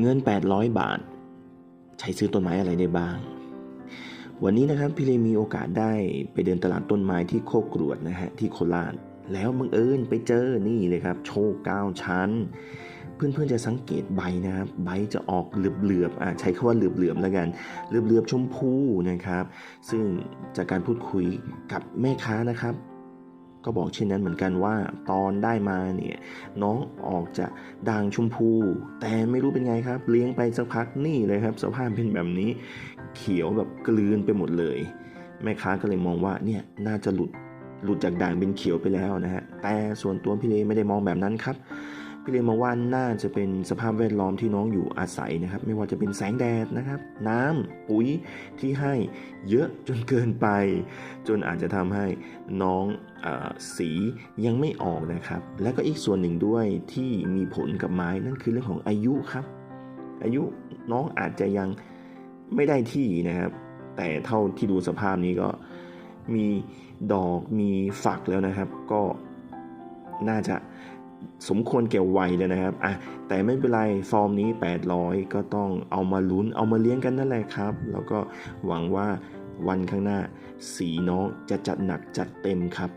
เงิน 800 บาท ใช้ซื้อต้นไม้อะไรได้บ้าง วันนี้นะครับพี่เลมีโอกาสได้ไปเดินตลาดต้นไม้ที่โคกรวดนะฮะที่โคราชแล้วบังเอิญไปเจอนี่เลยครับ โชว์ก้าชั้น เพื่อนๆจะสังเกตใบนะครับ ใบจะออกเหลือบๆอะใช้คำว่าเหลือบๆแล้วกันเหลือบๆชมพูนะครับ ซึ่งจากการพูดคุยกับแม่ค้านะครับ ก็บอกเช่นนั้นเหมือนกันว่าตอนได้มาเนี่ยน้องออกจะด่างชมพู แต่ไม่รู้เป็นไงครับ เลี้ยงไปสักพักนี่เลยครับ สภาพเป็นแบบนี้เขียวแบบกลืนไปหมดเลย แม่ค้าก็เลยมองว่าเนี่ยน่าจะหลุดหลุดจากด่างเป็นเขียวไปแล้วนะฮะแต่ส่วนตัวพี่เลไม่ได้มองแบบนั้นครับ พี่เลมองว่าน่าจะเป็นสภาพแวดล้อมที่น้องอยู่อาศัยนะครับ ไม่ว่าจะเป็นแสงแดดนะครับ น้ำปุ๋ยที่ให้เยอะจนเกินไป จนอาจจะทำให้น้องอสียังไม่ออกนะครับ และก็อีกส่วนหนึ่งด้วยที่มีผลกับไม้นั่นคือเรื่องของอายุครับ อายุน้องอาจจะยังไม่ได้ที่นะครับ แต่เท่าที่ดูสภาพนี้ก็มีดอกมีฝักแล้วนะครับ ก็น่าจะ สมควรแก่วัยแล้วนะครับอะแต่ไม่เป็นไร ฟอร์มนี้ 800 ก็ต้องเอามาลุ้นเอามาเลี้ยงกันนั่นแหละครับ แล้วก็หวังว่าวันข้างหน้าสีน้องจะจัดหนักจัดเต็มครับ